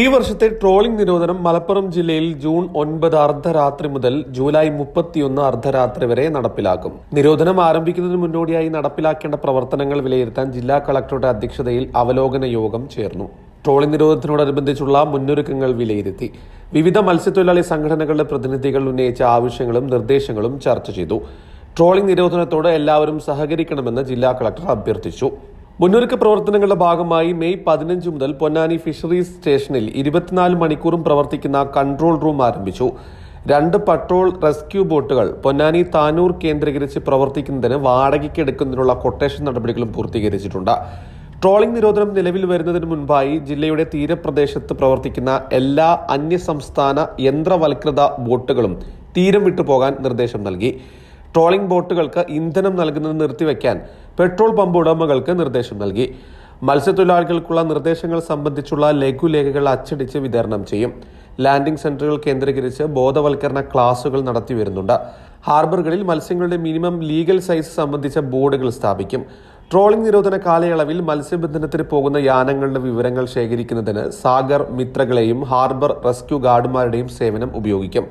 ഈ വർഷത്തെ ട്രോളിംഗ് നിരോധനം മലപ്പുറം ജില്ലയിൽ ജൂൺ ഒൻപത് അർദ്ധരാത്രി മുതൽ ജൂലൈ മുപ്പത്തിയൊന്ന് അർദ്ധരാത്രി വരെ നടപ്പിലാക്കും. നിരോധനം ആരംഭിക്കുന്നതിന് മുന്നോടിയായി നടപ്പിലാക്കേണ്ട പ്രവർത്തനങ്ങൾ വിലയിരുത്താൻ ജില്ലാ കളക്ടറുടെ അധ്യക്ഷതയിൽ അവലോകന യോഗം ചേർന്നു. ട്രോളിംഗ് നിരോധനത്തിനോടനുബന്ധിച്ചുള്ള മുന്നൊരുക്കങ്ങൾ വിലയിരുത്തി. വിവിധ മത്സ്യത്തൊഴിലാളി സംഘടനകളുടെ പ്രതിനിധികൾ ഉന്നയിച്ച ആവശ്യങ്ങളും നിർദ്ദേശങ്ങളും ചർച്ച ചെയ്തു. ട്രോളിംഗ് നിരോധനത്തോട് എല്ലാവരും സഹകരിക്കണമെന്ന് ജില്ലാ കളക്ടർ അഭ്യർത്ഥിച്ചു. മുന്നൊരുക്ക പ്രവർത്തനങ്ങളുടെ ഭാഗമായി മെയ് പതിനഞ്ച് മുതൽ പൊന്നാനി ഫിഷറീസ് സ്റ്റേഷനിൽ ഇരുപത്തിനാല് മണിക്കൂറും പ്രവർത്തിക്കുന്ന കൺട്രോൾ റൂം ആരംഭിച്ചു. രണ്ട് പട്രോൾ റെസ്ക്യൂ ബോട്ടുകൾ പൊന്നാനി താനൂർ കേന്ദ്രീകരിച്ച് പ്രവർത്തിക്കുന്നതിന് വാടകയ്ക്ക് എടുക്കുന്നതിനുള്ള കൊട്ടേഷൻ നടപടികളും പൂർത്തീകരിച്ചിട്ടുണ്ട്. ട്രോളിംഗ് നിരോധനം നിലവിൽ വരുന്നതിന് മുൻപായി ജില്ലയുടെ തീരപ്രദേശത്ത് പ്രവർത്തിക്കുന്ന എല്ലാ അന്യസംസ്ഥാന യന്ത്രവൽകൃത ബോട്ടുകളും തീരം വിട്ടുപോകാൻ നിർദ്ദേശം നൽകി. ട്രോളിംഗ് ബോട്ടുകൾക്ക് ഇന്ധനം നൽകുന്നത് നിർത്തിവെക്കാൻ പെട്രോൾ പമ്പ് ഉടമകൾക്ക് നിർദ്ദേശം നൽകി. മത്സ്യത്തൊഴിലാളികൾക്കുള്ള നിർദ്ദേശങ്ങൾ സംബന്ധിച്ചുള്ള ലഘുലേഖകൾ അച്ചടിച്ച് വിതരണം ചെയ്യും. ലാൻഡിംഗ് സെന്ററുകൾ കേന്ദ്രീകരിച്ച് ബോധവൽക്കരണ ക്ലാസുകൾ നടത്തി വരുന്നുണ്ട്. ഹാർബറുകളിൽ മത്സ്യങ്ങളുടെ മിനിമം ലീഗൽ സൈസ് സംബന്ധിച്ച ബോർഡുകൾ സ്ഥാപിക്കും. ട്രോളിംഗ് നിരോധന കാലയളവിൽ മത്സ്യബന്ധനത്തിന് പോകുന്ന യാനങ്ങളുടെ വിവരങ്ങൾ ശേഖരിക്കുന്നതിന് സാഗർ മിത്രകളെയും ഹാർബർ റെസ്ക്യൂ ഗാർഡുമാരുടെയും സേവനം ഉപയോഗിക്കും.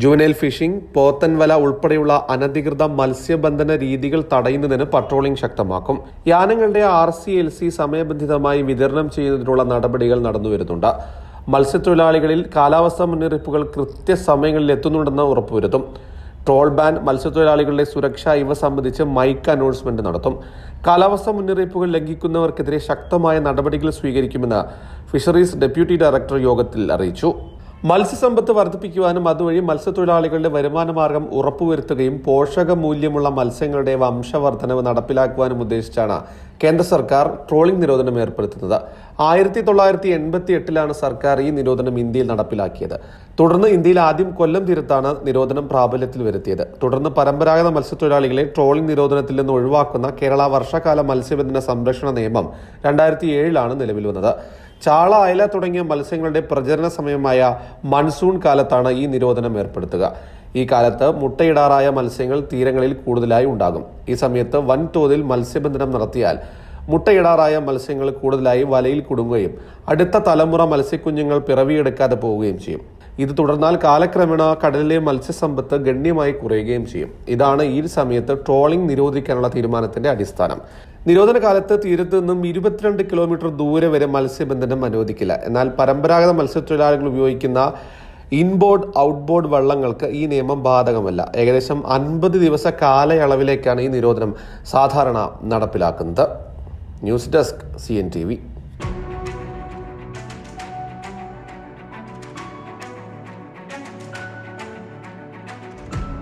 ജുവനൈൽ ഫിഷിംഗ് പോത്തൻവല ഉൾപ്പെടെയുള്ള അനധികൃത മത്സ്യബന്ധന രീതികൾ തടയുന്നതിന് പട്രോളിംഗ് ശക്തമാക്കും. യാനങ്ങളുടെ ആർ സി എൽ സി സമയബന്ധിതമായി വിതരണം ചെയ്യുന്നതിനുള്ള നടപടികൾ നടന്നുവരുന്നുണ്ട് മത്സ്യത്തൊഴിലാളികളിൽ കാലാവസ്ഥാ മുന്നറിയിപ്പുകൾ കൃത്യസമയങ്ങളിൽ എത്തുന്നുണ്ടെന്ന് ഉറപ്പുവരുത്തും. ട്രോൾ ബാൻ മത്സ്യത്തൊഴിലാളികളുടെ സുരക്ഷ ഇവ സംബന്ധിച്ച് മൈക്ക് അനൗൺസ്മെന്റ് നടത്തും. കാലാവസ്ഥാ മുന്നറിയിപ്പുകൾ ലംഘിക്കുന്നവർക്കെതിരെ ശക്തമായ നടപടികൾ സ്വീകരിക്കുമെന്ന് ഫിഷറീസ് ഡെപ്യൂട്ടി ഡയറക്ടർ യോഗത്തിൽ അറിയിച്ചു. മത്സ്യസമ്പത്ത് വർദ്ധിപ്പിക്കുവാനും അതുവഴി മത്സ്യത്തൊഴിലാളികളുടെ വരുമാനമാർഗം ഉറപ്പുവരുത്തുകയും പോഷകമൂല്യമുള്ള മത്സ്യങ്ങളുടെ വംശവർദ്ധനവ് നടപ്പിലാക്കുവാനും ഉദ്ദേശിച്ചാണ് കേന്ദ്ര സർക്കാർ ട്രോളിംഗ് നിരോധനം ഏർപ്പെടുത്തുന്നത്. ആയിരത്തി തൊള്ളായിരത്തി എൺപത്തി എട്ടിലാണ് സർക്കാർ ഈ നിരോധനം ഇന്ത്യയിൽ നടപ്പിലാക്കിയത്. തുടർന്ന് ഇന്ത്യയിൽ ആദ്യം കൊല്ലം തീരത്താണ് നിരോധനം പ്രാബല്യത്തിൽ വരുത്തിയത്. തുടർന്ന് പരമ്പരാഗത മത്സ്യത്തൊഴിലാളികളെ ട്രോളിംഗ് നിരോധനത്തിൽ നിന്ന് ഒഴിവാക്കുന്ന കേരള വർഷകാല മത്സ്യബന്ധന സംരക്ഷണ നിയമം രണ്ടായിരത്തി ഏഴിലാണ് നിലവിൽ വന്നത്. ചാള അയല തുടങ്ങിയ മത്സ്യങ്ങളുടെ പ്രചരണ സമയമായ മൺസൂൺ കാലത്താണ് ഈ നിരോധനം ഏർപ്പെടുത്തുക. ഈ കാലത്ത് മുട്ടയിടാറായ മത്സ്യങ്ങൾ തീരങ്ങളിൽ കൂടുതലായി ഉണ്ടാകും. ഈ സമയത്ത് വൻതോതിൽ മത്സ്യബന്ധനം നടത്തിയാൽ മുട്ടയിടാറായ മത്സ്യങ്ങൾ കൂടുതലായി വലയിൽ കുടുങ്ങുകയും അടുത്ത തലമുറ മത്സ്യക്കുഞ്ഞുങ്ങൾ പിറവിയെടുക്കാതെ പോവുകയും ചെയ്യും. ഇത് തുടർന്നാൽ കാലക്രമേണ കടലിലെ മത്സ്യസമ്പത്ത് ഗണ്യമായി കുറയുകയും ചെയ്യും. ഇതാണ് ഈ സമയത്ത് ട്രോളിംഗ് നിരോധിക്കാനുള്ള തീരുമാനത്തിന്റെ അടിസ്ഥാനം. നിരോധന കാലത്ത് തീരത്ത് നിന്നും ഇരുപത്തിരണ്ട് കിലോമീറ്റർ ദൂരെ വരെ മത്സ്യബന്ധനം അനുവദിക്കില്ല. എന്നാൽ പരമ്പരാഗത മത്സ്യത്തൊഴിലാളികൾ ഉപയോഗിക്കുന്ന ഇൻബോർഡ് ഔട്ട്ബോർഡ് വള്ളങ്ങൾക്ക് ഈ നിയമം ബാധകമല്ല. ഏകദേശം അൻപത് ദിവസ കാലയളവിലേക്കാണ് ഈ നിരോധനം സാധാരണ നടപ്പിലാക്കുന്നത്. News desk C N T V.